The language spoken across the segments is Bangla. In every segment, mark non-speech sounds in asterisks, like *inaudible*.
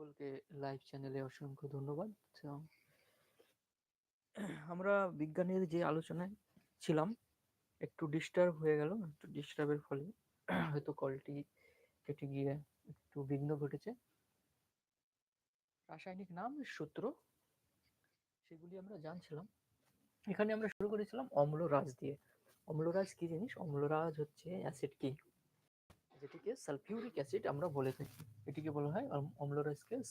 সকলকে লাইভ চ্যানেলে অসংখ্য ধন্যবাদ। আমরা বিজ্ঞানের যে আলোচনায় ছিলাম, একটু ডিস্টার্ব হয়ে গেল, একটু ডিস্টার্বের ফলে হয়তো কলটি কেটে গিয়ে একটু বিঘ্ন ঘটেছে। রাসায়নিক নাম সূত্র, সেগুলি আমরা জানছিলাম। এখানে আমরা শুরু করেছিলাম অম্লরাজ দিয়ে। অম্লরাজ কি জিনিস? অম্লরাজ হচ্ছে অ্যাসিড কি যেটিকে সালফিউরিক অ্যাসিড আমরা বলে থাকি। এটিকে বলা হয় অম-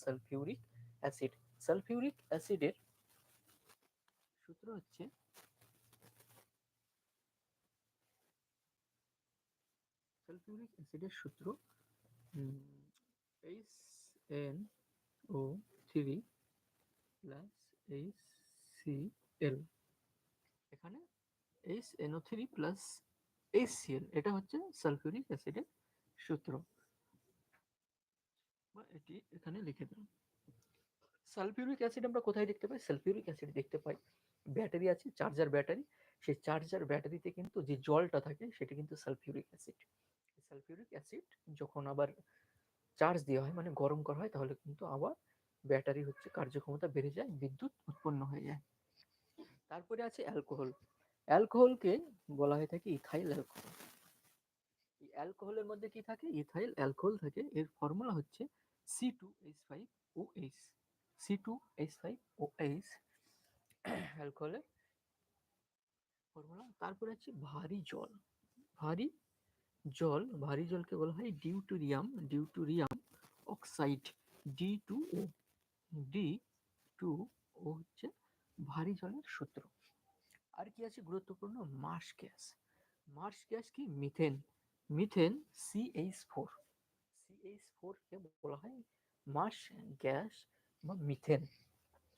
সালফিউরিক অ্যাসিড সালফিউরিক অ্যাসিডের সূত্র হচ্ছে সালফিউরিক অ্যাসিডের সূত্র H N O three plus H C L এখানে H NO three plus H C L এটা হচ্ছে সালফিউরিক অ্যাসিডের সূত্র। বা এটি এখানে লিখে দিলাম। সালফিউরিক অ্যাসিড আমরা কোথায় দেখতে পাই? সালফিউরিক অ্যাসিড দেখতে পাই ব্যাটারি আছে, চার্জার ব্যাটারি। সেই চার্জার ব্যাটারিতে কিন্তু যে জলটা থাকে সেটা কিন্তু সালফিউরিক অ্যাসিড। সালফিউরিক অ্যাসিড যখন আবার চার্জ দেওয়া হয় মানে গরম করা হয়, তাহলে কিন্তু আবার ব্যাটারি হচ্ছে কার্যক্ষমতা বেড়ে যায়, বিদ্যুৎ উৎপন্ন হয়ে যায়। তারপরে আছে অ্যালকোহল। অ্যালকোহলকে বলা হয়ে থাকে ইথাইল অ্যালকোহল। অ্যালকোহলের মধ্যে কি থাকে? ইথাইল অ্যালকোহল থাকে। এর ফর্মুলা হচ্ছে C two H five O H C two H five O H অ্যালকোহলের formula. তারপরে হচ্ছে ভারী জল। ভারী জল, ভারী জলকে বলা হয় deuterium. Deuterium oxide D two O D two O হচ্ছে ভারী জলের সূত্র। আর কি আছে গুরুত্বপূর্ণ? Marsh gas. মার্শ গ্যাস কি? Methane. Methane CH four. CH ফোরকে বলা হয় মাস গ্যাস বা মিথেন।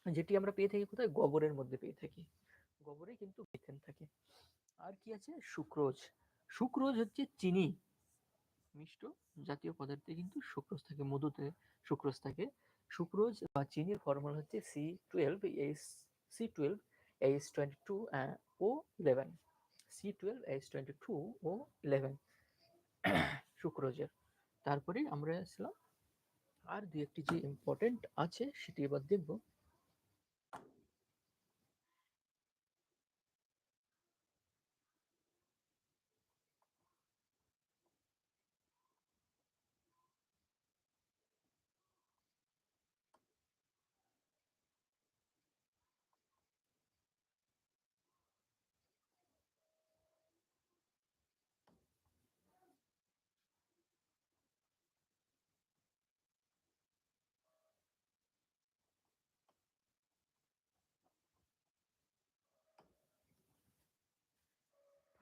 যেটি আমরা পেয়ে থাকি কোথায়? গোবরের মধ্যে পেয়ে থাকি। গোবরে কিন্তু মিথেন থাকে। আর কি আছে? সুক্রোজ। সুক্রোজ হচ্ছে চিনি মিষ্ট জাতীয় পদার্থে কিন্তু সুক্রোজ থাকে, মধুতে সুক্রোজ থাকে। সুক্রোজ বা চিনির ফর্মুলা হচ্ছে C twelve, H, C twelve, H twenty two, O eleven. C twelve, H twenty two, O eleven. সুক্রোজের তারপরে আমরা আসলাম। আর দু একটি যে ইম্পর্টেন্ট আছে সেটি এবার দেখব।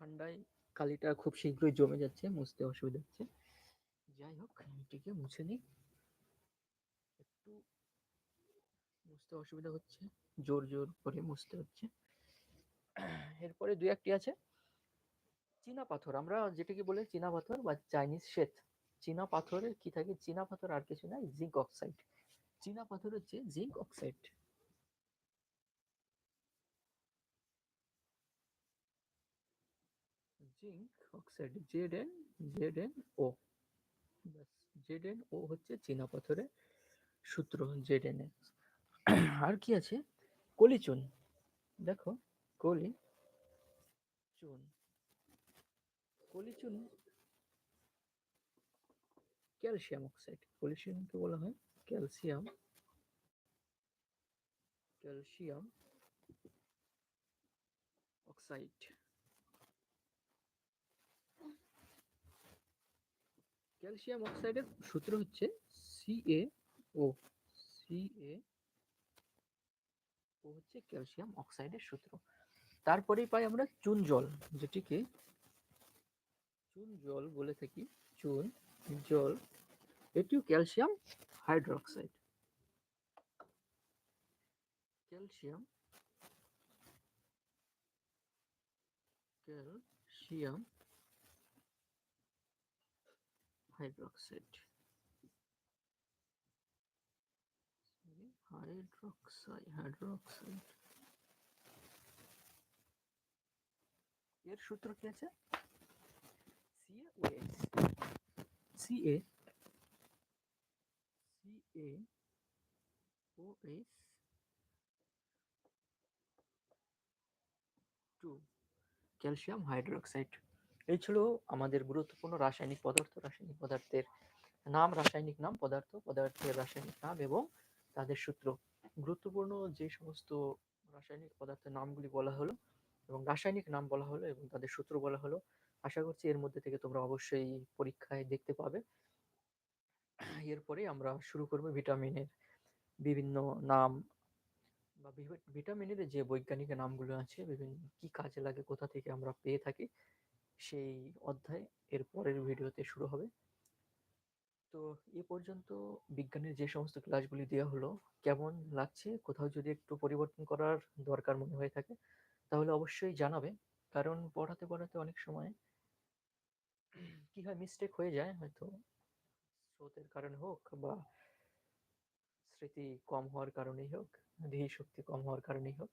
ঠান্ডায় কালিটা খুব শীঘ্রই জমে যাচ্ছে, মুছতে অসুবিধা হচ্ছে। যাই হোক, এটিকে মুছে নিই। একটু মুছতে অসুবিধা হচ্ছে, জোর জোর করে মুছতে হচ্ছে। এরপরে দু একটি আছে। চীনা পাথর, আমরা যেটাকে বলে চীনা পাথর বা চাইনিজ শ্বেত, চীনা পাথরের কি থাকে? চীনা পাথর আর কিছু নাই, জিঙ্ক অক্সাইড। চীনা পাথর হচ্ছে zinc oxide. Zinc oxide Z N Z N O Z N O হচ্ছে চীনা পাথরের সূত্র জেড এন আর কি আছে? কলিচুন দেখো, কলি চুন। কলিচুন ক্যালসিয়াম অক্সাইড। কলিচুনকে বলা হয় ক্যালসিয়াম। Calcium oxide. ক্যালসিয়াম অক্সাইডের সূত্র হচ্ছে সিএ ও সিএ ও হচ্ছে ক্যালসিয়াম অক্সাইডের সূত্র। তারপরেই পাই আমরা চুন জল, যেটিকে চুন জল বলে থাকি, চুন জল। এটিও calcium hydroxide. Calcium calcium hydroxide hydroxide hydroxide এর সূত্র কি আছে C A O S C A C A O H two calcium hydroxide এই ছিল আমাদের গুরুত্বপূর্ণ রাসায়নিক পদার্থ, রাসায়নিক পদার্থের নাম, রাসায়নিক নাম, পদার্থ, পদার্থের রাসায়নিক নাম এবং তাদের সূত্র। গুরুত্বপূর্ণ যে সমস্ত রাসায়নিক পদার্থের নামগুলি বলা হলো এবং রাসায়নিক নাম বলা হলো এবং তাদের সূত্র বলা হলো, আশা করছি এর মধ্যে থেকে তোমরা অবশ্যই পরীক্ষায় দেখতে পাবে। এরপরে আমরা শুরু করব ভিটামিনের বিভিন্ন নাম বা ভিটামিনের যে বৈজ্ঞানিক নামগুলো আছে, বিভিন্ন কি কাজে লাগে, কোথা থেকে আমরা পেয়ে থাকি সেই অধ্যায় এর পরের ভিডিওতে শুরু হবে। তো এ পর্যন্ত বিজ্ঞানের যে সমস্ত ক্লাসগুলি দেওয়া হলো, কেমন লাগছে, কোথাও যদি একটু পরিবর্তন করার দরকার মনে হয়ে থাকে, তাহলে অবশ্যই জানাবে। কারণ পড়াতে পড়াতে অনেক সময় *clears throat* কি হয় মিস্টেক হয়ে যায়। হয়তো স্রোতের কারণে হোক বা স্মৃতি কম হওয়ার কারণেই হোক দেহি শক্তি কম হওয়ার কারণেই হোক।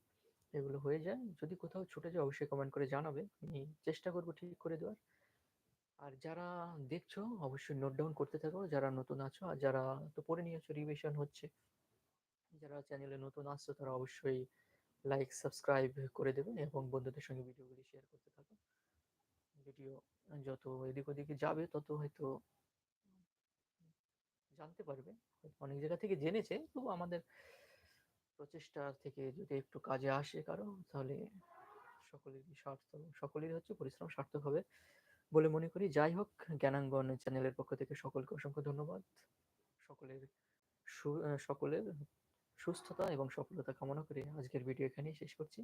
এগুলো হয়ে যায়। যদি কোথাও ছুটে যায় অবশ্যই কমেন্ট করে জানাবে। আমি চেষ্টা করব ঠিক করে দেওয়ার। আর যারা দেখছ, অবশ্যই নোট ডাউন করতে থাকো। যারা নতুন আছো আর যারা তো পড়ে নিয়েছো রিভিশন হচ্ছে, যারা চ্যানেলে নতুন আসছো, তারা অবশ্যই লাইক সাবস্ক্রাইব করে দেবে এবং বন্ধুদের সঙ্গে ভিডিওগুলি শেয়ার করতে থাকো। ভিডিও যত এদিক ওদিকে যাবে, তত হয়তো জানতে পারবে। অনেক জায়গা থেকে জেনেছে তো আমাদের প্রচেষ্টা থেকে যদি একটু কাজে আসে কারও তাহলে সকলেরই স্বার্থ, সকলেরই হচ্ছে পরিশ্রম সার্থক হবে বলে মনে করি। যাই হোক, জ্ঞানাঙ্গন চ্যানেলের পক্ষ থেকে সকলকে অসংখ্য ধন্যবাদ। সকলের সকলের সুস্থতা এবং সফলতা কামনা করে আজকের ভিডিও এখানেই শেষ করছি।